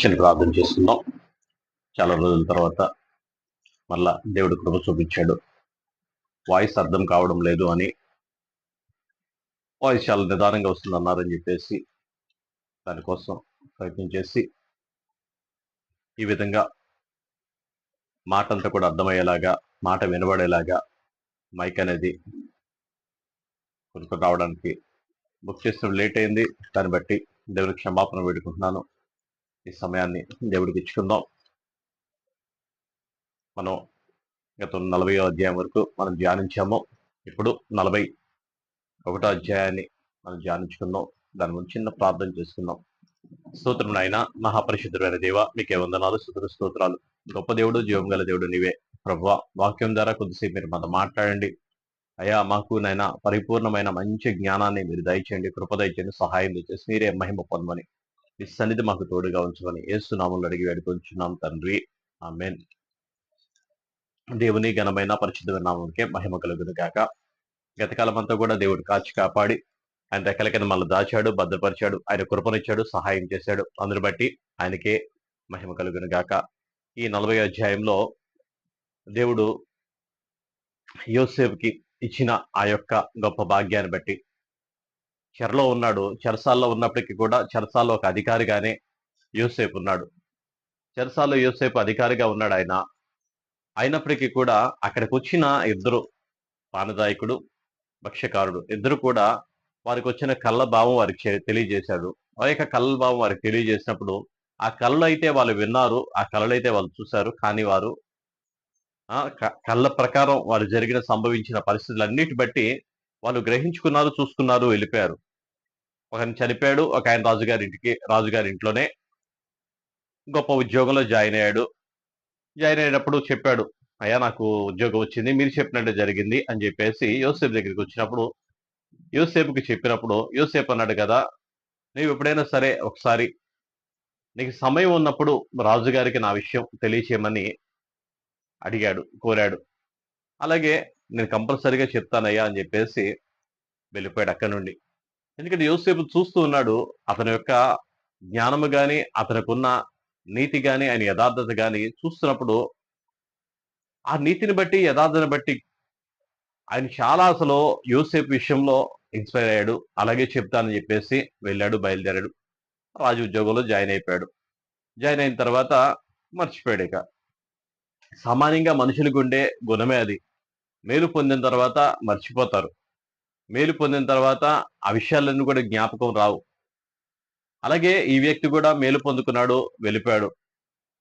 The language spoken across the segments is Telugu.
చిన్న ప్రార్థన చేస్తున్నాం. చాలా రోజుల తర్వాత మళ్ళా దేవుడు కృప చూపించాడు. వాయిస్ అర్థం కావడం లేదు అని వాయిస్ చాలా నిదానంగా వస్తుందన్నారని చెప్పేసి దానికోసం ప్రయత్నం చేసి ఈ విధంగా మాట అంతా కూడా అర్థమయ్యేలాగా మాట వినబడేలాగా మైక్ అనేది కొనుక్కు రావడానికి బుక్ చేసిన లేట్ అయింది. దాన్ని బట్టి దేవుడికి క్షమాపణ వేడుకుంటున్నాను. ఈ సమయాన్ని దేవుడికి ఇచ్చుకుందాం. మనం గత నలభై అధ్యాయం వరకు మనం ధ్యానించాము. ఇప్పుడు నలభై ఒకటో అధ్యాయాన్ని మనం ధ్యానించుకుందాం. దాని గురించి చిన్న ప్రార్థన చేసుకుందాం. స్తోత్రం నాయన మహాపరిశుద్ధుడైన దేవ మీకే వందనాలు స్తుతుల స్తోత్రాలు. గొప్ప దేవుడు జీవం గల దేవుడు నీవే. ప్రభు వాక్యం ద్వారా కొద్దిసేపు మీరు మనతో మాట్లాడండి. అయ్యా మాకు నైనా పరిపూర్ణమైన మంచి జ్ఞానాన్ని మీరు దయచేయండి కృప దయచేయండి సహాయం దయచేసి మీరే మహిమ పొందమని. మీ సన్నిధి మాకు తోడుగా ఉంచమని ఏసునామంలో అడిగి వేడుకొంచున్నాం తండ్రి. ఆమెన్. దేవుని ఘనమైన పరిశుద్ధమైన నామంకే మహిమ కలుగును కాక గతకాలం అంతా కూడా దేవుడు కాచి కాపాడి ఆయన రెక్కల కింద మళ్ళీ దాచాడు భద్రపరిచాడు ఆయన కృపనిచ్చాడు సహాయం చేశాడు. అందుని బట్టి ఆయనకే మహిమ కలుగును గాక. ఈ నలభై అధ్యాయంలో దేవుడు యోసేపుకి ఇచ్చిన ఆ యొక్క గొప్ప భాగ్యాన్ని బట్టి చెరలో ఉన్నాడు. చెరసాల్లో ఉన్నప్పటికీ కూడా చెరసాల్లో ఒక అధికారిగానే యూసేఫ్ ఉన్నాడు. చెరసాల్లో యూసేఫ్ అధికారిగా ఉన్నాడు ఆయన. అయినప్పటికీ కూడా అక్కడికి వచ్చిన ఇద్దరు పానదాయకుడు భక్ష్యకారుడు ఇద్దరు కూడా వారికి వచ్చిన కళ్ళ భావం వారికి తెలియజేశాడు ఆ యొక్క కళ్ళ భావం వారికి తెలియజేసినప్పుడు ఆ కళ్ళు అయితే వాళ్ళు విన్నారు ఆ కళలు అయితే వాళ్ళు చూశారు. కానీ వారు ఆ క- కళ్ళ ప్రకారం వారు జరిగిన సంభవించిన పరిస్థితులన్నిటి బట్టి వాళ్ళు గ్రహించుకున్నారు చూసుకున్నారు వెళ్ళిపోయారు. ఒక చనిపోయాడు ఒక ఆయన రాజుగారి ఇంటికి రాజుగారి ఇంట్లోనే గొప్ప ఉద్యోగంలో జాయిన్ అయ్యాడు. జాయిన్ అయినప్పుడు చెప్పాడు అయ్యా నాకు ఉద్యోగం వచ్చింది మీరు చెప్పినట్టు జరిగింది అని చెప్పేసి యోసేపు దగ్గరికి వచ్చినప్పుడు యోసేపుకి చెప్పినప్పుడు యోసేపు అన్నాడు కదా నీవు ఎప్పుడైనా సరే ఒకసారి నీకు సమయం ఉన్నప్పుడు రాజుగారికి నా విషయం తెలియచేయమని అడిగాడు కోరాడు. అలాగే నేను కంపల్సరీగా చెప్తానయ్యా అని చెప్పేసి వెళ్ళిపోయాడు అక్కడి నుండి. ఎందుకంటే యోసేపు చూస్తూ ఉన్నాడు అతని యొక్క జ్ఞానము కానీ అతనికున్న నీతి కానీ ఆయన యథార్థత కానీ చూస్తున్నప్పుడు ఆ నీతిని బట్టి యథార్థతను బట్టి ఆయన చాలా అసలు యోసేపు విషయంలో ఇన్స్పైర్ అయ్యాడు. అలాగే చెప్తానని చెప్పేసి వెళ్ళాడు బయలుదేరాడు. రాజు ఉద్యోగంలో జాయిన్ అయిపోయాడు. జాయిన్ అయిన తర్వాత మర్చిపోయాడు ఇక. సామాన్యంగా మనుషులకు ఉండే గుణమే అది. మేలు పొందిన తర్వాత మర్చిపోతారు. మేలు పొందిన తర్వాత ఆ విషయాలన్నీ కూడా జ్ఞాపకం రావు. అలాగే ఈ వ్యక్తి కూడా మేలు పొందుకున్నాడు వెళ్ళిపోయాడు.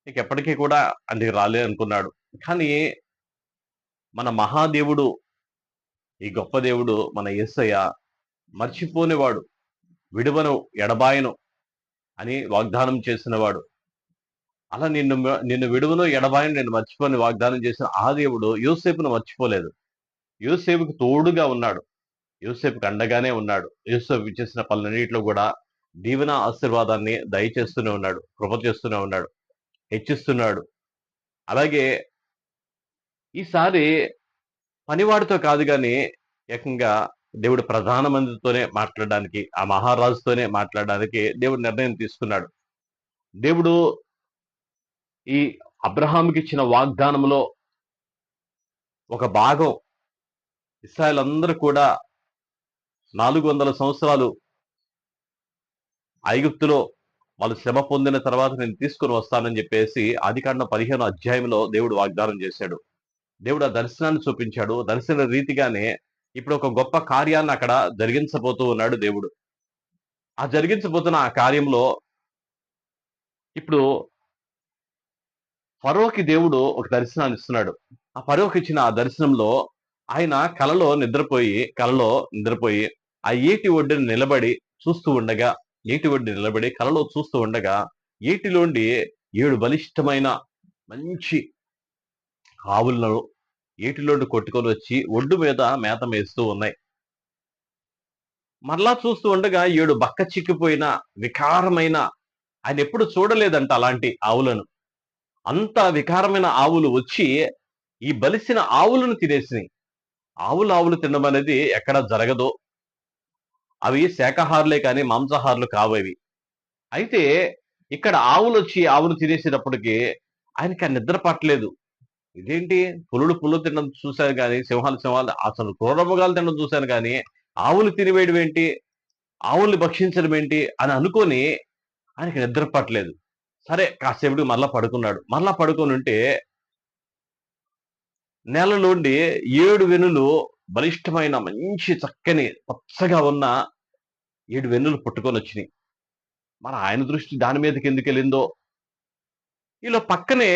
ఇక ఎప్పటికీ కూడా అందుకు రాలే అనుకున్నాడు కానీ మన మహాదేవుడు ఈ గొప్ప దేవుడు మన యేసయ్య మర్చిపోనివాడు విడువను ఎడబాయను అని వాగ్దానం చేసినవాడు. అలా నిన్ను నిన్ను విడువను ఎడబాయను నేను మర్చిపోని వాగ్దానం చేసిన ఆ దేవుడు యోసేపును మర్చిపోలేదు. యోసేపుకు తోడుగా ఉన్నాడు. యోసేపుకు అండగానే ఉన్నాడు. యోసేపు చేసిన పనులన్నింటిలో కూడా దీవెన ఆశీర్వాదాన్ని దయచేస్తూనే ఉన్నాడు. కృప చేస్తూనే ఉన్నాడు. హెచ్చిస్తున్నాడు. అలాగే ఈసారి పనివాడితో కాదు కానీ ఏకంగా దేవుడు ప్రధానమంత్రితోనే మాట్లాడడానికి ఆ మహారాజుతోనే మాట్లాడడానికి దేవుడు నిర్ణయం తీసుకున్నాడు. దేవుడు ఈ అబ్రహాంకి ఇచ్చిన వాగ్దానంలో ఒక భాగం ఇస్రాయల్ అందరూ కూడా నాలుగు వందల సంవత్సరాలు ఐగుప్తులో వాళ్ళు శ్రమ పొందిన తర్వాత నేను తీసుకుని వస్తానని చెప్పేసి ఆదికాండం పదిహేను అధ్యాయంలో దేవుడు వాగ్దానం చేశాడు. దేవుడు ఆ దర్శనాన్ని చూపించాడు. దర్శన రీతిగానే ఇప్పుడు ఒక గొప్ప కార్యాన్ని అక్కడ జరిగించబోతూ ఉన్నాడు దేవుడు. ఆ జరిగించబోతున్న ఆ కార్యంలో ఇప్పుడు ఫరోకి దేవుడు ఒక దర్శనాన్ని ఇస్తున్నాడు. ఆ ఫరోకి ఇచ్చిన ఆ దర్శనంలో ఆయన కలలో నిద్రపోయి కలలో నిద్రపోయి ఆ ఏటి ఒడ్డుని నిలబడి చూస్తూ ఉండగా ఏటి ఒడ్డు నిలబడి కలలో చూస్తూ ఉండగా ఏటిలోండి ఏడు బలిష్టమైన మంచి ఆవులను ఏటిలోండి కొట్టుకొని వచ్చి ఒడ్డు మీద మేత మేస్తూ ఉన్నాయి. మరలా చూస్తూ ఉండగా ఏడు బక్క చిక్కిపోయిన వికారమైన ఆయన ఎప్పుడు చూడలేదంట అలాంటి ఆవులను. అంత వికారమైన ఆవులు వచ్చి ఈ బలిసిన ఆవులను తినేసినాయి. ఆవులు ఆవులు తినడం అనేది ఎక్కడ జరగదు. అవి శాకాహారులే కానీ మాంసాహారులు కావవి అయితే ఇక్కడ ఆవులు వచ్చి ఆవులు తినేసేటప్పటికి ఆయనకి ఆ నిద్ర పట్టలేదు. ఇదేంటి? పులుడు పులులు తినడం చూశాను కానీ సింహాలు సింహాలు అసలు క్రూరమృగాలు తినడం చూశాను కానీ ఆవులు తినివేయడం ఏంటి? ఆవుల్ని భక్షించడం ఏంటి? అని అనుకొని ఆయనకి నిద్ర పట్టలేదు. సరే కాసేపుడు మరలా పడుకున్నాడు. మరలా పడుకొని ఉంటే నేలలోండి ఏడు వెనులు బలిష్టమైన మంచి చక్కని పచ్చగా ఉన్న ఏడు వెన్నులు పుట్టుకొని వచ్చినాయి మరి ఆయన దృష్టి దాని మీదకి ఎందుకు వెళ్ళిందో? ఇలా పక్కనే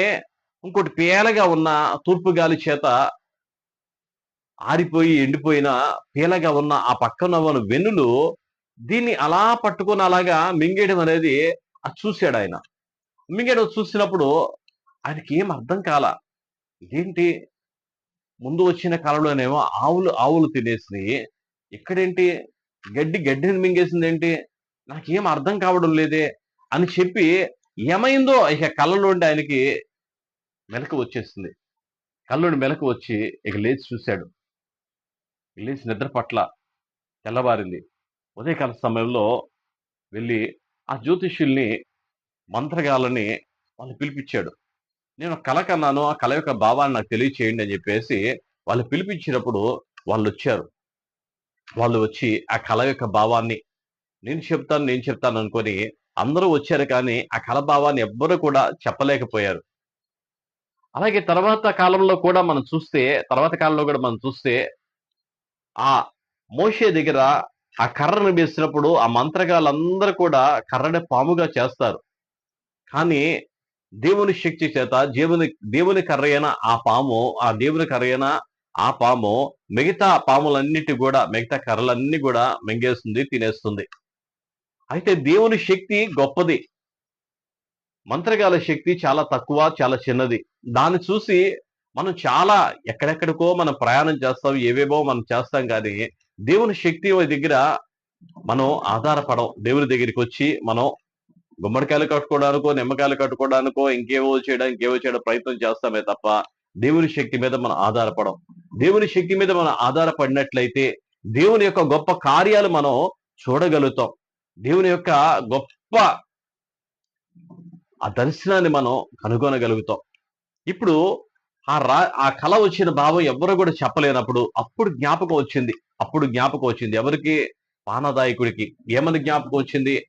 ఇంకోటి పేలగా ఉన్న తూర్పు గాలి చేత ఆరిపోయి ఎండిపోయిన పేలగా ఉన్న ఆ పక్కన ఉన్న వెన్నులు దీన్ని అలా పట్టుకొని అలాగా మింగేయడం అనేది అది చూశాడు ఆయన. మింగేయడం చూసినప్పుడు ఆయనకి ఏం అర్థం కాల. ఇదేంటి ముందు వచ్చిన కాలంలోనేమో ఆవులు ఆవులు తినేసినాయి. ఇక్కడేంటి? గడ్డి గడ్డిని మింగేసింది ఏంటి నాకేం అర్థం కావడం లేదే అని చెప్పి ఏమైందో ఇక కళ్ళలోండి ఆయనకి మెలకు వచ్చేసింది. కళ్ళలోని మెలకు వచ్చి ఇక లేచి చూశాడు. లేచి నిద్ర పట్ల తెల్లవారింది. ఉదయకాల సమయంలో వెళ్ళి ఆ జ్యోతిష్యుల్ని మంత్రగాలని వాళ్ళు పిలిపించాడు. నేను కల కన్నాను ఆ కళ యొక్క భావాన్ని నాకు తెలియచేయండి అని చెప్పేసి వాళ్ళు పిలిపించినప్పుడు వాళ్ళు వచ్చారు. వాళ్ళు వచ్చి ఆ కళ యొక్క భావాన్ని నేను చెప్తాను నేను చెప్తాను అనుకొని అందరూ వచ్చారు కానీ ఆ కళ భావాన్ని ఎవ్వరూ కూడా చెప్పలేకపోయారు. అలాగే తర్వాత కాలంలో కూడా మనం చూస్తే తర్వాత కాలంలో కూడా మనం చూస్తే ఆ మోషే దగ్గర ఆ కర్రను వేసినప్పుడు ఆ మంత్రగాళ్ళందరూ కూడా కర్రని పాముగా చేస్తారు. కానీ దేవుని శక్తి చేత దేవుని దేవుని కర్రైన ఆ పాము ఆ దేవుని కర్రైన ఆ పాము మిగతా పాములన్నిటి కూడా మిగతా కర్రలన్నీ కూడా మింగేస్తుంది తినేస్తుంది. అయితే దేవుని శక్తి గొప్పది. మంత్రగాల శక్తి చాలా తక్కువ చాలా చిన్నది. దాన్ని చూసి మనం చాలా ఎక్కడెక్కడికో మనం ప్రయాణం చేస్తాం ఏవేవో మనం చేస్తాం కానీ దేవుని శక్తి దగ్గర మనం ఆధారపడం దేవుని దగ్గరికి వచ్చి మనం గుమ్మడికాయలు కట్టుకోవడానికో నిమ్మకాయలు కట్టుకోవడానికో ఇంకేవో చేయడానికి ఇంకేవో చేయడం ప్రయత్నం చేస్తామే తప్ప దేవుని శక్తి మీద మనం ఆధారపడం. దేవుని శక్తి మీద మనం ఆధారపడినట్లయితే దేవుని యొక్క గొప్ప కార్యాలు మనం చూడగలుగుతాం. దేవుని యొక్క గొప్ప ఆ దర్శనాన్ని మనం కనుగొనగలుగుతాం. ఇప్పుడు ఆ రా ఆ కళ వచ్చిన భావం ఎవరు కూడా చెప్పలేనప్పుడు అప్పుడు జ్ఞాపకం వచ్చింది. అప్పుడు జ్ఞాపకం వచ్చింది ఎవరికి? పానదాయకుడికి ఏమని జ్ఞాపకం వచ్చింది?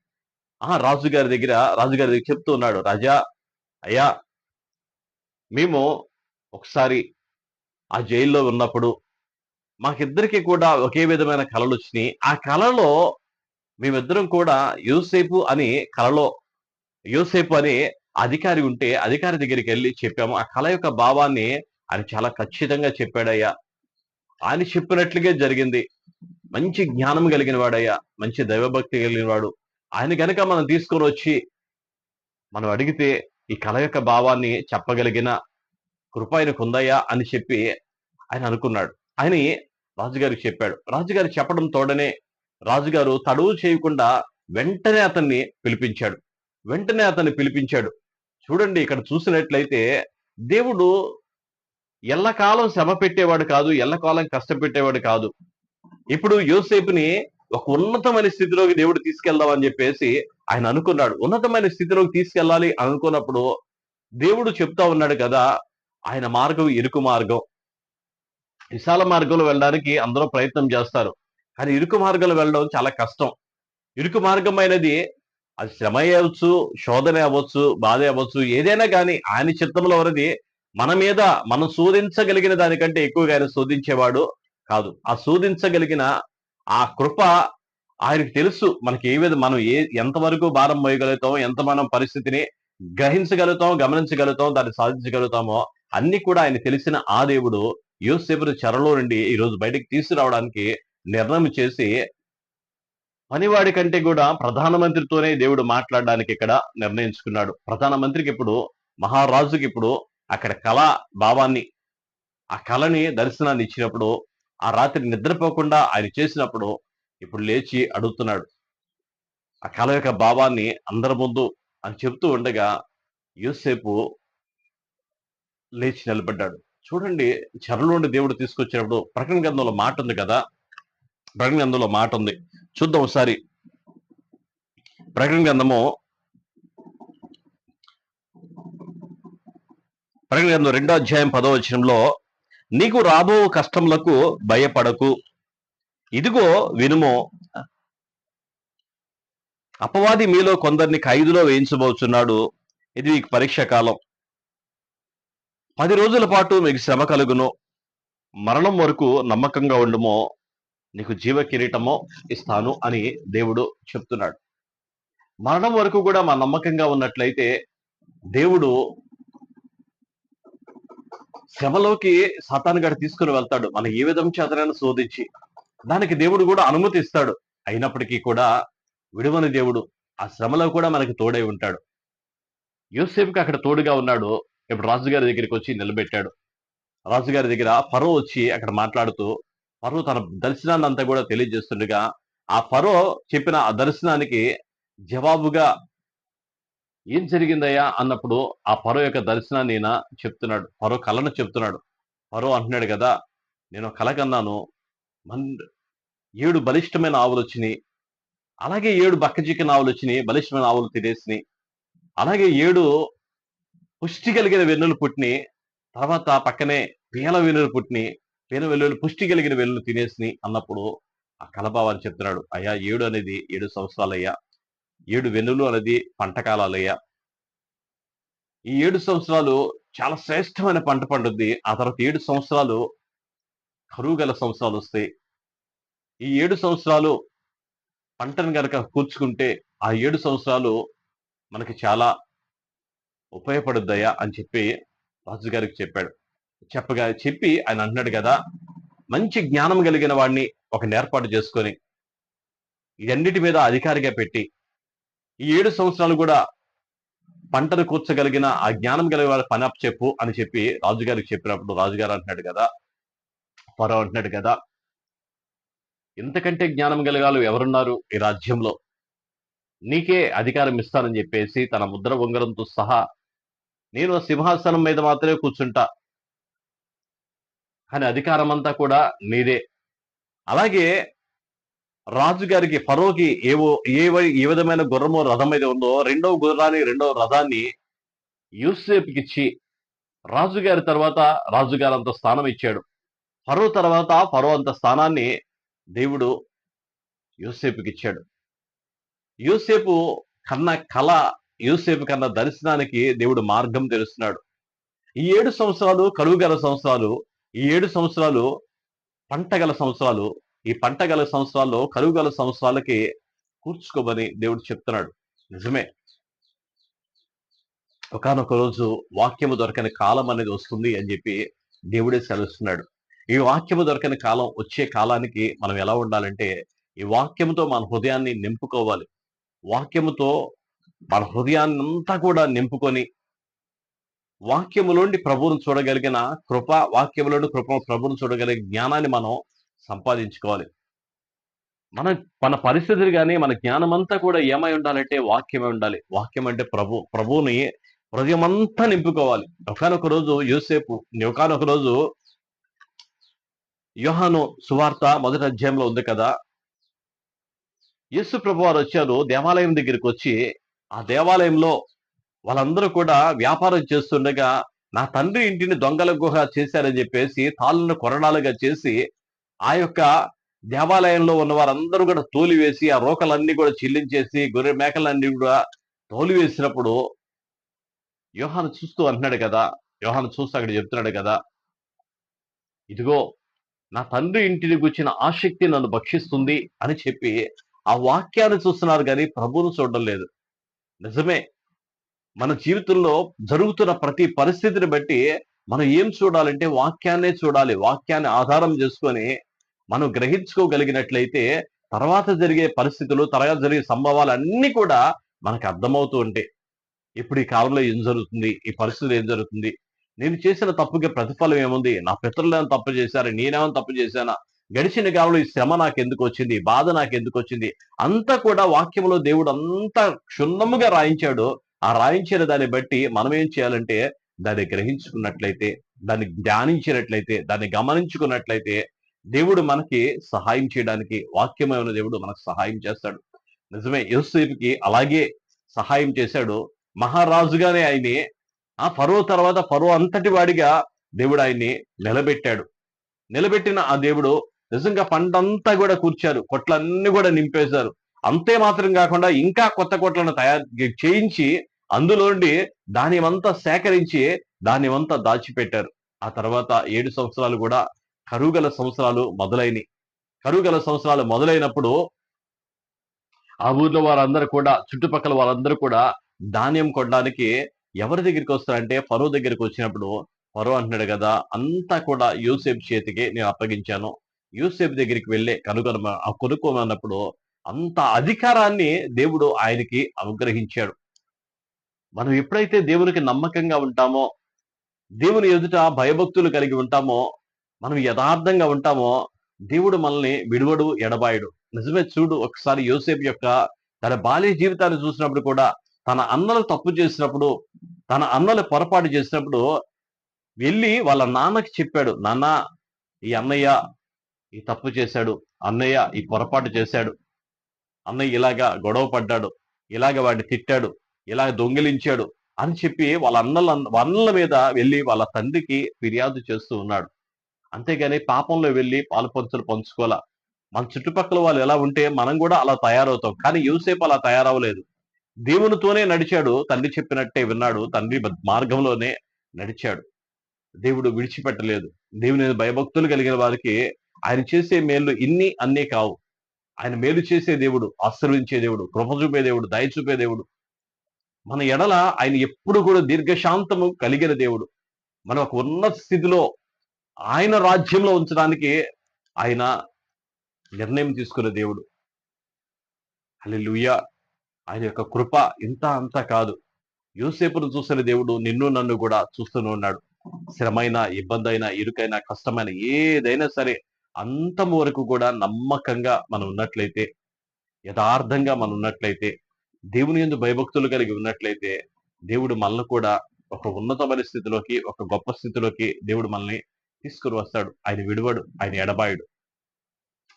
ఆ రాజుగారి దగ్గర రాజుగారి దగ్గర చెప్తూ ఉన్నాడు రాజా అయ్యా మేము ఒకసారి ఆ జైల్లో ఉన్నప్పుడు మాకిద్దరికి కూడా ఒకే విధమైన కళలు వచ్చినాయి. ఆ కళలో మేమిద్దరం కూడా యూసేపు అని కళలో యూసేపు అని అధికారి ఉంటే అధికారి దగ్గరికి వెళ్ళి చెప్పాము. ఆ కళ యొక్క భావాన్ని ఆయన చాలా ఖచ్చితంగా చెప్పాడయ్యా. ఆయన చెప్పినట్లుగే జరిగింది. మంచి జ్ఞానం కలిగిన వాడయ్యా మంచి దైవభక్తి కలిగిన వాడు ఆయన గనక మనం తీసుకొని వచ్చి మనం అడిగితే ఈ కళ యొక్క భావాన్ని చెప్పగలిగిన కృప ఆయనకు ఉందయ్యా అని చెప్పి ఆయన అనుకున్నాడు. ఆయన రాజుగారికి చెప్పాడు. రాజుగారు చెప్పడం తోడనే రాజుగారు తడువు చేయకుండా వెంటనే అతన్ని పిలిపించాడు. వెంటనే అతన్ని పిలిపించాడు. చూడండి ఇక్కడ చూసినట్లయితే దేవుడు ఎల్లకాలం శ్రమ పెట్టేవాడు కాదు ఎల్లకాలం కష్టపెట్టేవాడు కాదు. ఇప్పుడు యోసేపుని ఒక ఉన్నతమైన స్థితిలోకి దేవుడు తీసుకెళ్దామని చెప్పేసి ఆయన అనుకున్నాడు. ఉన్నతమైన స్థితిలోకి తీసుకెళ్ళాలి అనుకున్నప్పుడు దేవుడు చెప్తా ఉన్నాడు కదా ఆయన మార్గం ఇరుకు మార్గం. విశాల మార్గంలో వెళ్ళడానికి అందరూ ప్రయత్నం చేస్తారు. కానీ ఇరుకు మార్గంలో వెళ్ళడం చాలా కష్టం. ఇరుకు మార్గం అయినది అది శ్రమ అవ్వచ్చు శోధన అవ్వచ్చు బాధ అవ్వచ్చు ఏదైనా కానీ ఆయన చిత్తంలో ఉన్నది మన మీద మనం శోధించగలిగిన దానికంటే ఎక్కువగా ఆయన శోధించేవాడు కాదు. ఆ శోధించగలిగిన ఆ కృప ఆయనకు తెలుసు. మనకి ఏ విధ మనం ఏ ఎంతవరకు భారం మోయగలుగుతాం ఎంత మనం పరిస్థితిని గ్రహించగలుగుతాం గమనించగలుగుతాం దాన్ని సాధించగలుగుతామో అన్ని కూడా ఆయన తెలిసిన ఆ దేవుడు యోసేపుని చెరలో నుండి ఈ రోజు బయటకు తీసుకురావడానికి నిర్ణయం చేసి పనివాడి కంటే కూడా ప్రధానమంత్రితోనే దేవుడు మాట్లాడడానికి ఇక్కడ నిర్ణయించుకున్నాడు. ప్రధానమంత్రికి ఇప్పుడు మహారాజుకి ఇప్పుడు అక్కడ కళ భావాన్ని ఆ కళని దర్శనాన్ని ఇచ్చినప్పుడు ఆ రాత్రి నిద్రపోకుండా ఆయన చేసినప్పుడు ఇప్పుడు లేచి అడుగుతున్నాడు. ఆ కల యొక్క భావాన్ని అందరి ముందు అని చెప్తూ ఉండగా యూసేపు లేచి నిలబడ్డాడు. చూడండి చెరలోని దేవుడు తీసుకొచ్చినప్పుడు ప్రకటన గ్రంథంలో మాట ఉంది కదా? ప్రకటన గ్రంథంలో మాట ఉంది. చూద్దాం ఒకసారి. ప్రకటన గ్రంథము ప్రకటన గ్రంథం రెండో అధ్యాయం పదో వచ్చినంలో నీకు రాబో కష్టములకు భయపడకు. ఇదిగో వినుము అపవాది మీలో కొందరిని ఖైదులో వేయించబోతున్నాడు ఇది మీకు పరీక్ష కాలం. పది రోజుల పాటు మీకు శ్రమ కలుగును. మరణం వరకు నమ్మకంగా ఉండమో నీకు జీవ కిరీటమో ఇస్తాను అని దేవుడు చెప్తున్నాడు. మరణం వరకు కూడా మా నమ్మకంగా ఉన్నట్లయితే దేవుడు శ్రమలోకి సాతాను తీసుకుని వెళ్తాడు. మన ఏ విధం చేతనైనా శోధించి దానికి దేవుడు కూడా అనుమతి ఇస్తాడు అయినప్పటికీ కూడా విడువని దేవుడు ఆ శ్రమలో కూడా మనకి తోడై ఉంటాడు. యూసేఫ్కి అక్కడ తోడుగా ఉన్నాడు. ఇప్పుడు రాజుగారి దగ్గరికి వచ్చి నిలబెట్టాడు. రాజుగారి దగ్గర ఫరో వచ్చి అక్కడ మాట్లాడుతూ ఫరో తన దర్శనాన్ని అంతా కూడా తెలియజేస్తుండగా ఆ ఫరో చెప్పిన ఆ దర్శనానికి జవాబుగా ఏం జరిగిందయ్యా అన్నప్పుడు ఆ పరో యొక్క దర్శనాన్ని ఈయన చెప్తున్నాడు. పరో కళను చెప్తున్నాడు. పరో అంటున్నాడు కదా నేను కల కన్నాను. మన్ ఏడు బలిష్టమైన ఆవులు వచ్చినాయి. అలాగే ఏడు బక్కచిక్కిన ఆవులు వచ్చినాయి. బలిష్టమైన ఆవులు తినేసినాయి. అలాగే ఏడు పుష్టి కలిగిన వెన్నులు పుట్టినాయి. తర్వాత పక్కనే పీల వెన్నులు పుట్టిని పీల వెల్లులు పుష్టి కలిగిన వెన్నులు తినేసినాయి అన్నప్పుడు ఆ కలభావాన్ని చెప్తున్నాడు. అయ్యా ఏడు అనేది ఏడు సంవత్సరాలయ్యా. ఏడు వెన్నులు అనేది పంటకాలాలయ్యా ఈ ఏడు సంవత్సరాలు చాలా శ్రేష్టమైన పంట పండుద్ది. ఆ తర్వాత ఏడు సంవత్సరాలు కరువు గల సంవత్సరాలు వస్తాయి. ఈ ఏడు సంవత్సరాలు పంటను గనక కూర్చుకుంటే ఆ ఏడు సంవత్సరాలు మనకి చాలా ఉపయోగపడుద్దయ్యా అని చెప్పి రాజుగారికి చెప్పాడు. చెప్పగా చెప్పి ఆయన అంటున్నాడు కదా మంచి జ్ఞానం కలిగిన వాడిని ఒక ఏర్పాటు చేసుకొని ఇదన్నిటి మీద అధికారిగా పెట్టి ఈ ఏడు సంవత్సరాలు కూడా పంటను కూర్చగలిగిన ఆ జ్ఞానం కలిగిన వాళ్ళ పని అప్ చెప్పు అని చెప్పి రాజుగారికి చెప్పినప్పుడు రాజుగారు అంటున్నాడు కదా ఫరో అంటున్నాడు కదా ఇంతకంటే జ్ఞానం కలగాలు ఎవరున్నారు ఈ రాజ్యంలో? నీకే అధికారం ఇస్తానని చెప్పేసి తన ముద్ర ఉంగరంతో సహా నేను సింహాసనం మీద మాత్రమే కూర్చుంటా. కానీ అధికారం అంతా కూడా నీదే. అలాగే రాజుగారికి ఫరోకి ఏవో ఏ ఏ విధమైన గుర్రమో రథం అయితే ఉందో రెండవ గుర్రాన్ని రెండవ రథాన్ని యూసేఫ్కి ఇచ్చి రాజుగారి తర్వాత రాజుగారు అంత స్థానం ఇచ్చాడు. ఫరో తర్వాత ఫరో అంత స్థానాన్ని దేవుడు యూసేపుకి ఇచ్చాడు. యూసేపు కన్న కళ యూసేపు కన్న దర్శనానికి దేవుడు మార్గం తెలుస్తున్నాడు ఈ ఏడు సంవత్సరాలు కలుగుగల సంవత్సరాలు ఈ ఏడు సంవత్సరాలు పంట గల సంవత్సరాలు ఈ పంటగల సంవత్సరాల్లో కలుగుగల సంవత్సరాలకి కూర్చుకోమని దేవుడు చెప్తున్నాడు. నిజమే. ఒకనొక రోజు వాక్యము దొరకని కాలం అనేది వస్తుంది అని చెప్పి దేవుడే సెలవుస్తున్నాడు. ఈ వాక్యము దొరకని కాలం వచ్చే కాలానికి మనం ఎలా ఉండాలంటే ఈ వాక్యముతో మన హృదయాన్ని నింపుకోవాలి. వాక్యముతో మన హృదయాన్ని అంతా కూడా నింపుకొని వాక్యములోండి ప్రభువును చూడగలిగిన కృప వాక్యములోని కృప ప్రభువును చూడగలిగే జ్ఞానాన్ని మనం సంపాదించుకోవాలి. మన మన పరిస్థితులు కానీ మన జ్ఞానం అంతా కూడా ఏమై ఉండాలంటే వాక్యమే ఉండాలి. వాక్యం అంటే ప్రభు ప్రభువుని హృదయం అంతా నింపుకోవాలి. ఒకనొక రోజు యూసేపు ఒకనొక రోజు యోహాను సువార్త మొదటి అధ్యాయంలో ఉంది కదా? యేసు ప్రభు వారు వచ్చారు దేవాలయం దగ్గరికి వచ్చి ఆ దేవాలయంలో వాళ్ళందరూ కూడా వ్యాపారం చేస్తుండగా నా తండ్రి ఇంటిని దొంగల గుహ చేశారని చెప్పేసి తాళ్ళను కొరడాలుగా చేసి ఆ యొక్క దేవాలయంలో ఉన్న వారందరూ కూడా తోలివేసి ఆ రోకలన్నీ కూడా చెల్లించేసి గొర్రె మేకలన్నీ కూడా తోలివేసినప్పుడు యోహాను చూస్తూ అంటున్నాడు కదా యోహాను చూస్తూ అక్కడ చెప్తున్నాడు కదా ఇదిగో నా తండ్రి ఇంటిని గుచ్చిన ఆసక్తి నన్ను భక్షిస్తుంది అని చెప్పి ఆ వాక్యాన్ని చూస్తున్నారు కానీ ప్రభువును చూడడం లేదు. నిజమే మన జీవితంలో జరుగుతున్న ప్రతి పరిస్థితిని బట్టి మనం ఏం చూడాలంటే వాక్యాన్నే చూడాలి వాక్యాన్ని ఆధారం చేసుకొని మనం గ్రహించుకోగలిగినట్లయితే తర్వాత జరిగే పరిస్థితులు తర్వాత జరిగే సంభవాలు అన్నీ కూడా మనకు అర్థమవుతూ ఉంటాయి. ఇప్పుడు ఈ కాలంలో ఏం జరుగుతుంది? ఈ పరిస్థితులు ఏం జరుగుతుంది? నేను చేసిన తప్పుకి ప్రతిఫలం ఏముంది? నా పితరులు ఏమైనా తప్పు చేశారు? నేనేమైనా తప్పు చేశానా? గడిచిన కాలంలో ఈ శ్రమ నాకు ఎందుకు వచ్చింది? ఈ బాధ నాకు ఎందుకు వచ్చింది? అంతా కూడా వాక్యంలో దేవుడు అంతా క్షుణ్ణముగా రాయించాడు. ఆ రాయించిన దాన్ని బట్టి మనం ఏం చేయాలంటే దాన్ని గ్రహించుకున్నట్లయితే దాన్ని ధ్యానించినట్లయితే దాన్ని గమనించుకున్నట్లయితే దేవుడు మనకి సహాయం చేయడానికి వాక్యమైన దేవుడు మనకు సహాయం చేస్తాడు. నిజమే యోసేపుకి అలాగే సహాయం చేశాడు. మహారాజుగానే ఆయన్ని ఆ ఫరో తర్వాత ఫరో అంతటి వాడిగా దేవుడు ఆయన్ని నిలబెట్టాడు. నిలబెట్టిన ఆ దేవుడు నిజంగా పంటంతా కూడా కూర్చారు కొట్లన్నీ కూడా నింపేశారు. అంతే మాత్రం కాకుండా ఇంకా కొత్త కొట్లను తయారు చేయించి అందులో నుండి దానివంతా సేకరించి దానివంతా దాచిపెట్టారు. ఆ తర్వాత ఏడు సంవత్సరాలు కూడా కరువుగల సంవత్సరాలు మొదలైనవి కరువుగల సంవత్సరాలు మొదలైనప్పుడు ఆ ఊర్లో వారందరూ కూడా చుట్టుపక్కల వారందరూ కూడా ధాన్యం కొనడానికి ఎవరి దగ్గరికి వస్తారంటే ఫరో దగ్గరికి వచ్చినప్పుడు ఫరో అంటున్నాడు కదా అంతా కూడా యూసేఫ్ చేతికి నేను అప్పగించాను. యూసేఫ్ దగ్గరికి వెళ్ళే కనుగొన కొనుక్కోమన్నప్పుడు అంత అధికారాన్ని దేవుడు ఆయనకి అనుగ్రహించాడు. మనం ఎప్పుడైతే దేవునికి నమ్మకంగా ఉంటామో దేవుని ఎదుట భయభక్తులు కలిగి ఉంటామో మనం యథార్థంగా ఉంటామో దేవుడు మనల్ని విడువడు ఎడబాయుడు. నిజమే చూడు ఒకసారి యోసేపు యొక్క తన బాల్య జీవితాన్ని చూసినప్పుడు కూడా తన అన్నలు తప్పు చేసినప్పుడు తన అన్నలు పొరపాటు చేసినప్పుడు వెళ్ళి వాళ్ళ నాన్నకి చెప్పాడు నాన్న ఈ అన్నయ్య ఈ తప్పు చేశాడు అన్నయ్య ఈ పొరపాటు చేశాడు అన్నయ్య ఇలాగా గొడవ పడ్డాడు ఇలాగ వాడిని తిట్టాడు ఇలాగ దొంగిలించాడు అని చెప్పి వాళ్ళ అన్నల అన్నల మీద వెళ్ళి వాళ్ళ తండ్రికి ఫిర్యాదు చేస్తూ ఉన్నాడు. అంతేగాని పాపంలో వెళ్ళి పాలు పంచులు పంచుకోవాలా? మన చుట్టుపక్కల వాళ్ళు ఎలా ఉంటే మనం కూడా అలా తయారవుతాం. కానీ యూసేపు అలా తయారవలేదు. దేవునితోనే నడిచాడు. తండ్రి చెప్పినట్టే విన్నాడు. తండ్రి మార్గంలోనే నడిచాడు. దేవుడు విడిచిపెట్టలేదు. దేవుని భయభక్తులు కలిగిన వారికి ఆయన చేసే మేలు ఇన్ని అన్నీ కావు. ఆయన మేలు చేసే దేవుడు ఆశ్రయించే దేవుడు కృప చూపే దేవుడు దయ చూపే దేవుడు. మన ఎడల ఆయన ఎప్పుడు కూడా దీర్ఘశాంతము కలిగిన దేవుడు. మనం ఒక ఉన్నత స్థితిలో ఆయన రాజ్యంలో ఉంచడానికి ఆయన నిర్ణయం తీసుకున్న దేవుడు. హల్లెలూయా. ఆయన యొక్క కృప ఇంత అంత కాదు. యూసేపును చూసిన దేవుడు నిన్ను నన్ను కూడా చూస్తూనే ఉన్నాడు. శ్రమైన ఇబ్బంది అయినా ఇరుకైనా కష్టమైన ఏదైనా సరే అంతం వరకు కూడా నమ్మకంగా మనం ఉన్నట్లయితే యథార్థంగా మనం ఉన్నట్లయితే దేవుని ఎందు భయభక్తులు కలిగి ఉన్నట్లయితే దేవుడు మనల్ని కూడా ఒక ఉన్నతమైన స్థితిలోకి ఒక గొప్ప స్థితిలోకి దేవుడు మనల్ని తీసుకుని వస్తాడు. ఆయన విడువడు ఆయన ఎడబాయుడు.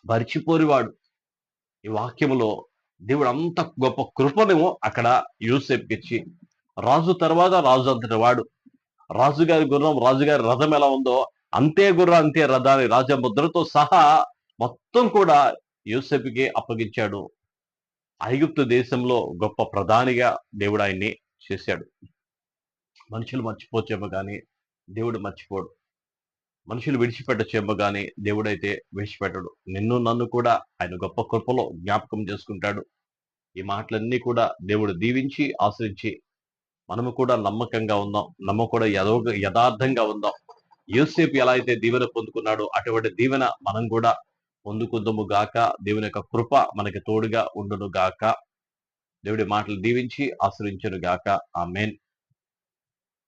మరిచిపోరివాడు ఈ వాక్యములో దేవుడు అంత గొప్ప కృపను అక్కడ యూసేఫ్ ఇచ్చి రాజు తర్వాత రాజు అంతటి వాడు. రాజుగారి గుర్రం రాజుగారి రథం ఎలా ఉందో అంతే గుర్రం అంతే రథాన్ని రాజముద్రతో సహా మొత్తం కూడా యూసెఫ్కి అప్పగించాడు. ఐగుప్తు దేశంలో గొప్ప ప్రధానిగా దేవుడు ఆయన్ని చేశాడు. మనుషులు మర్చిపోచేమో కానీ దేవుడు మర్చిపోడు. మనుషులు విడిచిపెట్టచేమో కానీ దేవుడైతే విడిచిపెట్టడు. నిన్ను నన్ను కూడా ఆయన గొప్ప కృపలో జ్ఞాపకం చేసుకుంటాడు. ఈ మాటలన్నీ కూడా దేవుడు దీవించి ఆశ్రయించి మనము కూడా నమ్మకంగా ఉందాం. నమ్మ కూడా యథో యథార్థంగా ఉందాం. యూసేపు ఎలా అయితే దీవెన పొందుకున్నాడో అటువంటి దీవెన మనం కూడా పొందుకుందాము గాక. దేవుని యొక్క కృప మనకి తోడుగా ఉండును గాక. దేవుడి మాటలు దీవించి ఆశ్రయించును గాక. ఆ మెయిన్